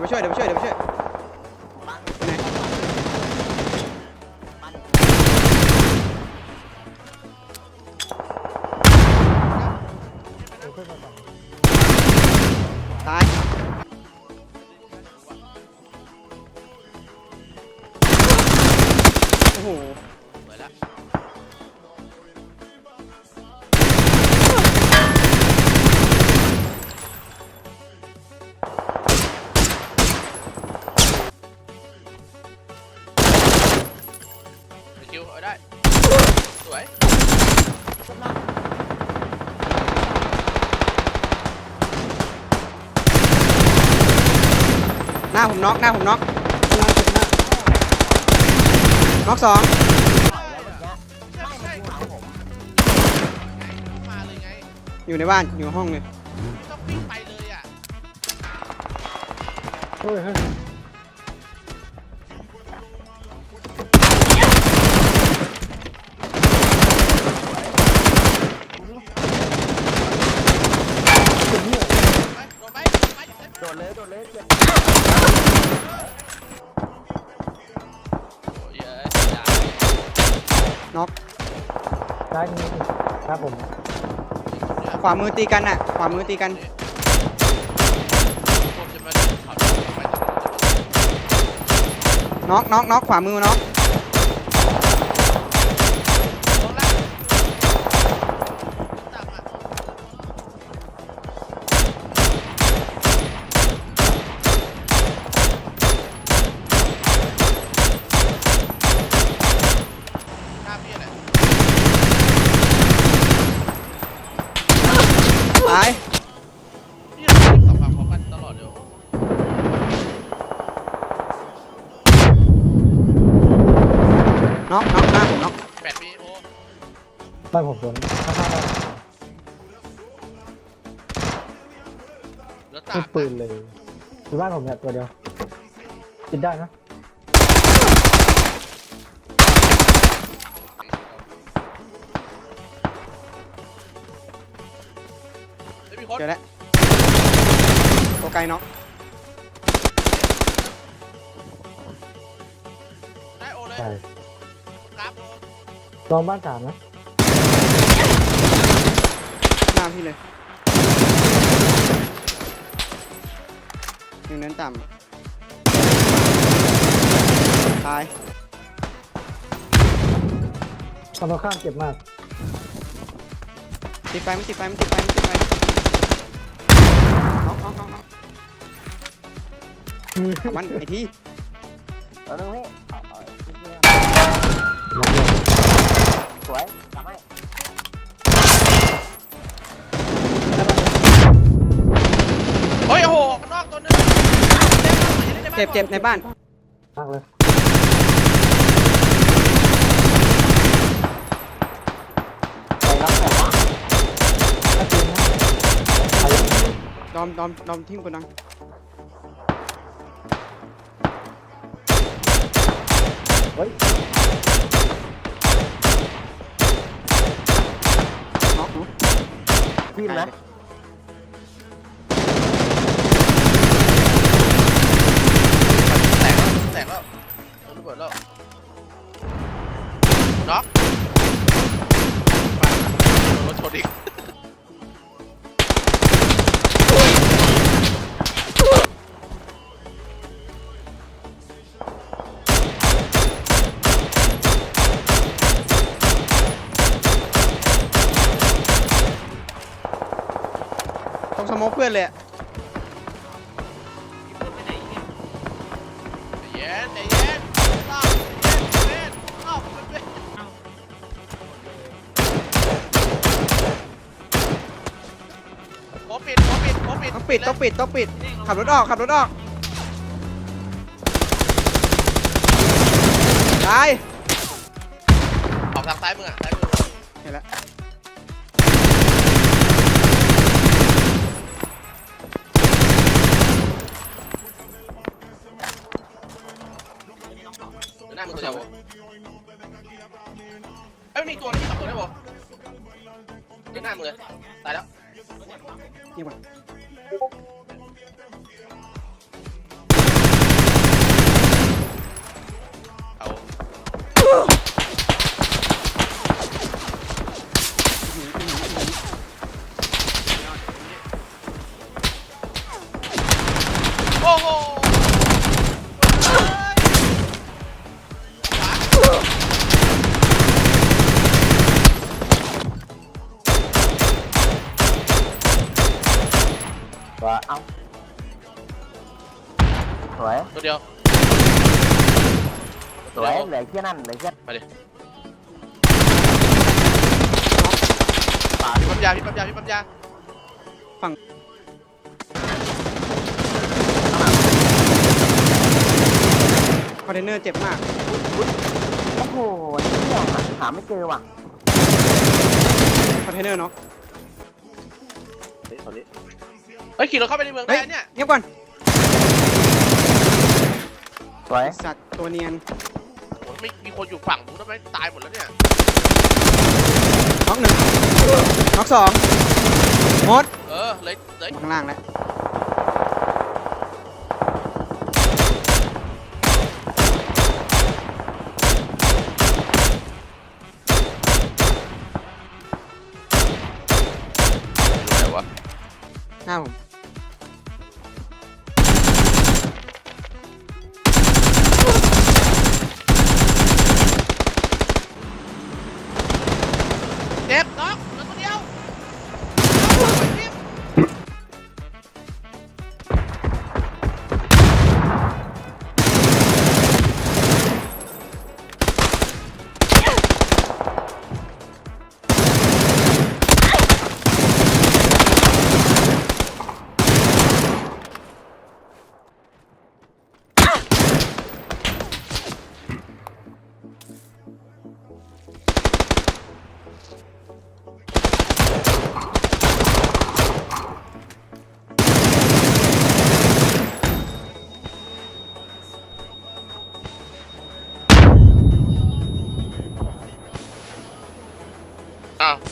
ยวไปช่วยเดี๋ยวไปช่วยเดี๋ยวไปช่วยตายโอ้โห ได้ สวยหน้าผมน็อกหน้าผมน็อกน็อกสองไม่มันยิงหลังผมมาเลยไง อยู่ในบ้านอยู่ห้องเลยต้องวิ่งไปเลยอะ เฮ้ยเฮ้ย เลยโดดเลยเจ็บโอ้ยเยอะจ้าน็อกซ้ายมือครับผมขวามือตีกันอะ ขวามือตีกันผมจะมาขอโทษไป น็อกน็อกน็อกขวามือน็อก ตายพี่เราเล่นสองฝั่งพร้อมกันตลอดเดี๋ยวน็อกน็อกหน้าผมน็อกแปดปีโอบ้านผมโดนข้างๆบ้านเหลือตาไม่มปืนเลยอยู่บ้านผมเนี่ยตัวเดียวกินได้นะ เจอแล้วตัวไกลน็อกได้โอเลยใช่กราฟโอลองบ้านสามนะหน้าพี่เลยหนึ่งเน้นต่ำตายตอนเราข้ามเจ็บมากติดไฟมันติดไฟมันติดไฟมันติดไฟน็อกน็อกน็อกน็อกเอา มันไอที่เอาหนึ่งพี่สวยทำให้เฮ้ยโอ้โหนอกตัวนึงเจ็บเจ็บในบ้าน มากเลยไปรับแต่ว่าถ้าจริงนะไป ดอมดอมดอมทิ้งกูนังเฮ้ยน็อกหนูวิ่งนะแตกแล้วแตกแล้วโดนระเบิดแล้วน็อกไปโดนรถชนอีก ต้องสโมกเพื่อนเลยอะเย็นใจเย็นรอบใจเย็นรอบมันเป็นโคปิดโคปิดโคปิดต้องปิดต้องปิดต้องปิด ขับรถออกขับรถออกตายออกทางซ้ายมืออะซ้ายมือเห็นแล้ว หน้ามือตัวเดียวเอ้ยมีตัวนี้สองตัวได้ป่ะเดี๋ยวหน้ามือเลยตายแล้วนี่ก่อ ว่าเอ้าสวยตัวเดียวสวยเหลือแค่นั่นเหลือแค่มาดิพี่ปั๊มยาพี่ปั๊มยาพี่ปั๊มยาคอนเทนเนอร์เจ็บมาก โอ้โหเที่ยวหาไม่เจอว่ะคอนเทนเนอร์เนาะ ฮ้ยขี่รถเข้าไปในเมืองเฮ้ได้ยเนี่ยเงียบก่อนสวยสัตว์ตัวเนียนโอ้ยไม่มีคนอยู่ฝั่งนู้นทำไมตายหมดแล้วเนี่ยน็อกหนึ่งน็อกสองหมดเออเลยเลยข้างล่างแล้วไหนวะหน้าผม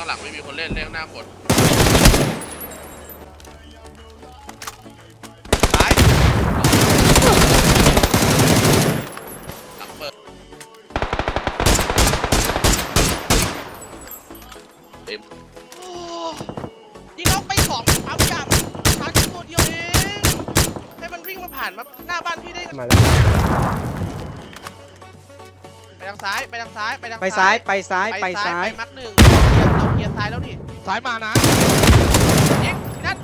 ข้างหลังไม่มีคนเล่นเล่นข้างหน้าคนซ้ายหลังเปิดเต็มโอ้ยิงเอาไปสองปั๊มยามชาร์จตัวเดียวเอง ให้มันวิ่งมาผ่านมาหน้าบ้านพี่ได้ไงมาแล้ว ไปทางซ้ายไปทางซ้ายไปทางไปซ้ายไปซ้ายไปซ้ายไปมักหนึ่งเกียร์ซ้ายแล้วนี่ซ้ายมานะยิงนัด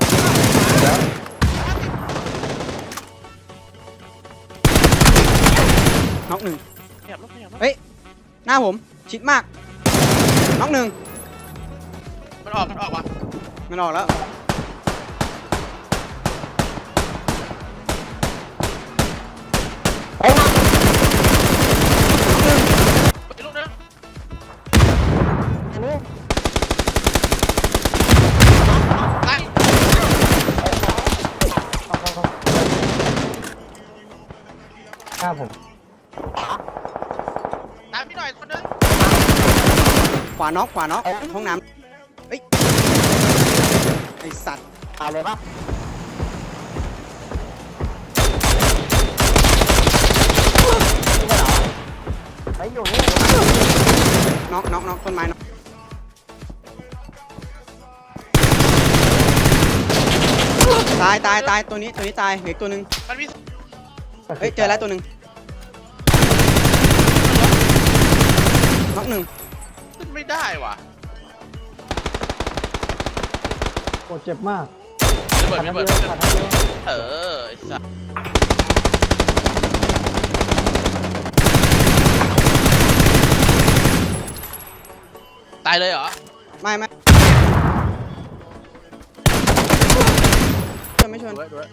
น็อกหนึ่งขยับรถขยับรถเฮ้ยหน้าผมชิดมากน็อกหนึ่งมันออกมันออกว่ะมันออกแล้วาน็อกขวาน็อกห้องน้ำเฮ้ยไอสัตว์ตายเลยปะไปอยู่นี่น็อกน็อกน็อกต้นไม้น็อกตายตายตายตัวนี้ตัวนี้ตายเหลืออกตัวหนึ่งมันมีเฮ้ยเจอแล้วตัวหนึ่งน็อกหนึ่งขึ้น ไม่ได้ว่ะปวดเจ็บมากระเบิดระเบิดเออไอ้สัสตายเลยเหรอ ไม่ไม่ชนไม่ชนด้วยด้วย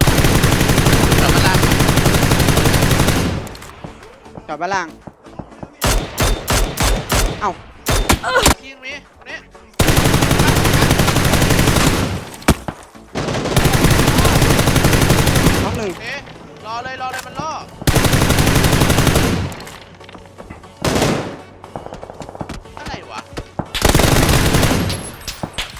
กลับมาละจอดบ้านล่าง เอ้า ยิ